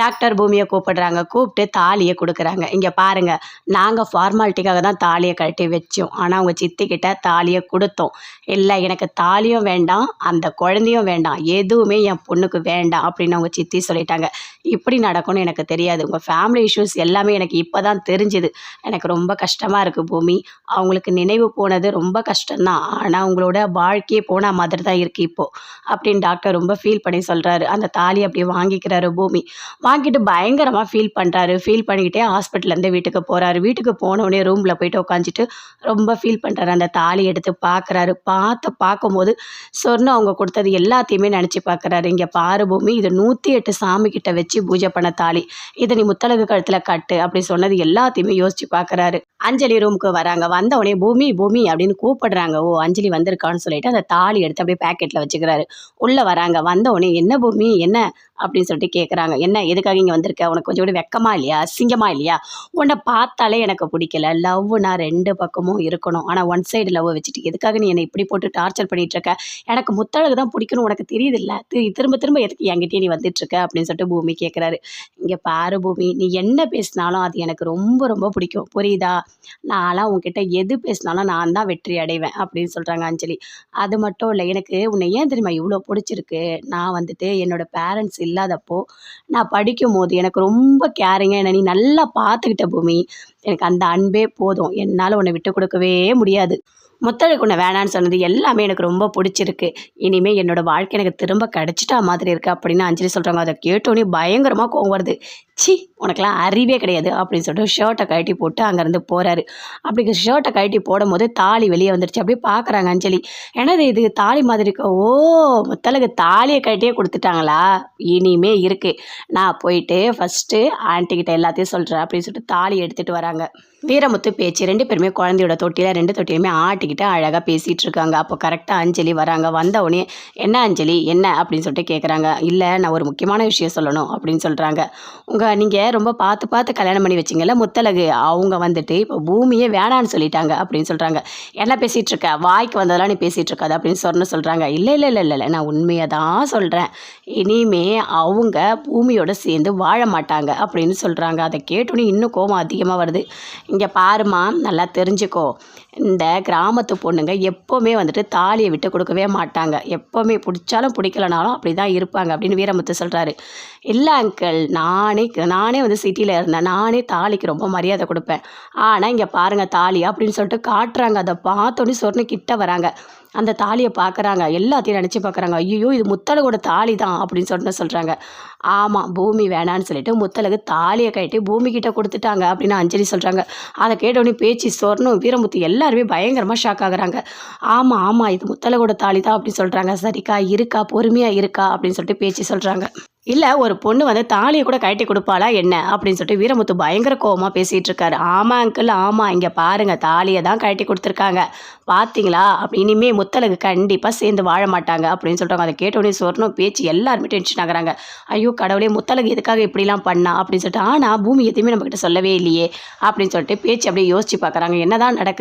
Doctor பூமியை கூப்பிடுறாங்க கூப்பிட்டு தாலியை கொடுக்குறாங்க. இங்கே பாருங்கள் நாங்கள் ஃபார்மாலிட்டிக்காக தான் தாலியை கழட்டி வச்சோம். ஆனால் அவங்க சித்திக்கிட்ட தாலியை கொடுத்தோம். இல்லை எனக்கு தாலியும் வேண்டாம் அந்த குழந்தையும் வேண்டாம் எதுவுமே என் பொண்ணுக்கு வேண்டாம் அப்படின்னு அவங்க சித்தி சொல்லிட்டாங்க. இப்படி நடக்கும்னு எனக்கு தெரியாது. உங்கள் ஃபேமிலி இஷ்யூஸ் எல்லாமே எனக்கு இப்போ தான் தெரிஞ்சுது. எனக்கு ரொம்ப கஷ்டமாக இருக்குது பூமி. அவங்களுக்கு நினைவு போனது ரொம்ப கஷ்டம்தான். ஆனால் உங்களோட வாழ்க்கையே போன மாதிரி தான் இருக்குது இப்போது அப்படின்னு டாக்டர் ரொம்ப ஃபீல் பண்ணி சொல்கிறாரு அந்த தாலி அப்படியே வாங்கிக்கிறாரு பூமி. வாங்கிட்டு பயங்கரமாக ஃபீல் பண்ணுறாரு ஃபீல் பண்ணிக்கிட்டே ஹாஸ்பிட்டல்லேருந்து வீட்டுக்கு போகிறாரு வீட்டுக்கு போனோடனே ரூமில் போயிட்டு உட்காந்துட்டு ரொம்ப ஃபீல் பண்ணுறாரு அந்த தாலி எடுத்து பார்க்குறாரு பார்த்து பார்க்கும்போது சொர்ணம் அவங்க கொடுத்தது எல்லாத்தையுமே நினச்சி பார்க்குறாரு இங்கே பாரு பூமி இது நூற்றி எட்டு சாமி கிட்ட வச்சு பூஜை பண்ண தாலி. இதை நீ முத்தலகு கழுத்தில் கட்டு அப்படி சொன்னது எல்லாத்தையுமே யோசிச்சு பார்க்குறாரு அஞ்சலி ரூமுக்கு வராங்க. வந்த உடனே பூமி பூமி அப்படின்னு கூப்பிடுறாங்க. ஓ அஞ்சலி வந்திருக்கான்னு சொல்லிட்டு அந்த தாலி எடுத்து அப்படியே பேக்கெட்டில் வச்சுக்கிறாரு. உள்ளே வராங்க. வந்த உடனே என்ன பூமி? என்ன? அப்படின்னு சொல்லிட்டு கேட்குறாங்க என்ன எதுக்காக இங்கே வந்திருக்க? உனக்கு கொஞ்சம் கூட வெக்கமா இல்லையா? அசிங்கமா இல்லையா? உன்னை பார்த்தாலே எனக்கு பிடிக்கல. லவ் நான் ரெண்டு பக்கமும் இருக்கணும். ஆனால் ஒன் சைடு லவ் வச்சுட்டு எதுக்காக நீ என்னை இப்படி போட்டு டார்ச்சர் பண்ணிகிட்ருக்க எனக்கு முத்தழகு தான் பிடிக்கணும் உனக்கு தெரியுது இல்லை திரும்ப திரும்ப எதுக்கு என்கிட்டயே நீ வந்துட்டு இருக்க? அப்படின்னு சொல்லிட்டு பூமி கேட்குறாரு இங்கே பாரு பூமி நீ என்ன பேசினாலும் அது எனக்கு ரொம்ப ரொம்ப பிடிக்கும். புரியுதா? நான்லாம் உங்ககிட்ட எது பேசினாலும் நான் தான் வெற்றி அடைவேன் அப்படின்னு சொல்கிறாங்க அஞ்சலி. அது மட்டும் இல்லை எனக்கு உன்னை ஏன் தெரியுமா இவ்வளோ பிடிச்சிருக்கு? நான் வந்துட்டு என்னோட பேரண்ட்ஸ் இல்லாதப்போ நான் படிக்கும் போது எனக்கு ரொம்ப கேரிங்காக என்னை நீ நல்லா பார்த்துக்கிட்ட பூமி. எனக்கு அந்த அன்பே போதும். என்னால் உன்னை விட்டு கொடுக்கவே முடியாது. முத்தழகு உன்னை வேணான்னு சொன்னது எல்லாமே எனக்கு ரொம்ப பிடிச்சிருக்கு. இனிமேல் என்னோடய வாழ்க்கை எனக்கு திரும்ப கிடச்சிட்டா மாதிரி இருக்குது அப்படின்னு அஞ்சலி சொல்கிறாங்க அதை கேட்டோன்னே பயங்கரமாக கோவம் வருது. சி உனக்கெல்லாம் அறிவே கிடையாது அப்படின்னு சொல்லிட்டு ஷர்ட்டை கழட்டி போட்டு அங்கேருந்து போகிறாரு அப்படி ஷர்ட்டை கழட்டி போடும்போது தாலி வெளியே வந்துடுச்சு அப்படியே பார்க்குறாங்க அஞ்சலி. என்னது இது? தாலி மாதிரி இருக்க. ஓ முத்தலகு தாலியை கழட்டியே கொடுத்துட்டாங்களா? இனிமே இருக்குது நான் போயிட்டு ஃபஸ்ட்டு ஆன்ட்டிக்கிட்ட எல்லாத்தையும் சொல்கிறேன் அப்படின்னு சொல்லிட்டு தாலி எடுத்துகிட்டு வராங்க. வீரமுத்து பேச்சு ரெண்டு பேருமே குழந்தையோட தொட்டியில் ரெண்டு தொட்டியுமே ஆட்டிக்கிட்டு அழகாக பேசிகிட்டு இருக்காங்க. அப்போ கரெக்டாக அஞ்சலி வராங்க. வந்த உடனே என்ன அஞ்சலி? என்ன? அப்படின்னு சொல்லிட்டு கேட்குறாங்க இல்லை நான் ஒரு முக்கியமான விஷயம் சொல்லணும் அப்படின்னு சொல்கிறாங்க உங்கள் நீங்கள் ரொம்ப பார்த்து பார்த்து கல்யாணம் பண்ணி வச்சிங்கல்ல முத்தலகு அவங்க வந்துட்டு இப்போ பூமியே வேணான்னு சொல்லிட்டாங்க அப்படின்னு சொல்கிறாங்க என்ன பேசிகிட்டு இருக்க? வாய்க்கு வந்ததெல்லாம் நீ பேசிகிட்டு இருக்காது அப்படின்னு சொன்ன சொல்கிறாங்க இல்லை இல்லை இல்லை இல்லை நான் உண்மையை தான் சொல்கிறேன் இனிமே அவங்க பூமியோட சேர்ந்து வாழ மாட்டாங்க அப்படின்னு சொல்கிறாங்க அதை கேட்டோன்னே இன்னும் கோபம் அதிகமாக வருது. இங்கே பாருமா நல்லா தெரிஞ்சுக்கோ. இந்த கிராமத்து பொண்ணுங்க எப்போவுமே வந்துட்டு தாலியை விட்டு கொடுக்கவே மாட்டாங்க. எப்போவுமே பிடிச்சாலும் பிடிக்கலனாலும் அப்படி தான் இருப்பாங்க அப்படின்னு வீரமுத்து சொல்கிறாரு இல்லை அங்கிள் நானே நானே வந்து சிட்டியில் இருந்தேன். நானே தாலிக்கு ரொம்ப மரியாதை கொடுப்பேன். ஆனால் இங்கே பாருங்கள் தாலி அப்படின்னு சொல்லிட்டு காட்டுறாங்க. அதை பார்த்தோன்னே சொன்ன கிட்ட வராங்க. அந்த தாலியை பார்க்குறாங்க எல்லாத்தையும் நினச்சி பார்க்குறாங்க. ஐயோ இது முத்தழகோட தாலி தான் அப்படின்னு சொன்ன சொல்கிறாங்க ஆமாம் பூமி வேணான்னு சொல்லிட்டு முத்தழகு தாலியை கட்டி பூமி கிட்ட கொடுத்துட்டாங்க அப்படின்னு அஞ்சலி சொல்கிறாங்க அதை கேட்டோடனே பேச்சு சொர்ணும் வீரமுத்து எல்லாருமே பயங்கரமாக ஷாக் ஆகுறாங்க. ஆமாம் ஆமாம் இது முத்தழகோட தாலி தான் அப்படின்னு சொல்கிறாங்க சரிக்கா இருக்கா பொறுமையாக இருக்கா அப்படின்னு சொல்லிட்டு பேச்சு சொல்கிறாங்க இல்லை ஒரு பொண்ணு வந்து தாலியை கூட கட்டி கொடுப்பாளா என்ன? அப்படின்னு சொல்லிட்டு வீரமுத்து பயங்கர கோவமாக பேசிகிட்டு இருக்காரு. ஆமாம் அங்கிள் ஆமாம் இங்கே பாருங்கள் தாலியை தான் கட்டி கொடுத்துருக்காங்க. பார்த்தீங்களா அப்படி இனிமே முத்தலகு கண்டிப்பாக சேர்ந்து வாழ மாட்டாங்க அப்படின்னு சொல்கிறாங்க அதை கேட்டோடனே சொர்ணம் பேச்சு எல்லாருமே டென்ஷன் ஆகுறாங்க. ஐயோ கடவுளே முத்தலுக்கு எதுக்காக இப்படிலாம் பண்ணா? அப்படின்னு சொல்லிட்டு ஆனால் பூமி எதுவுமே நம்மக்கிட்ட சொல்லவே இல்லையே. அப்படின்னு சொல்லிட்டு பேச்சு அப்படியே யோசிச்சு பார்க்குறாங்க என்னதான் நடக்கு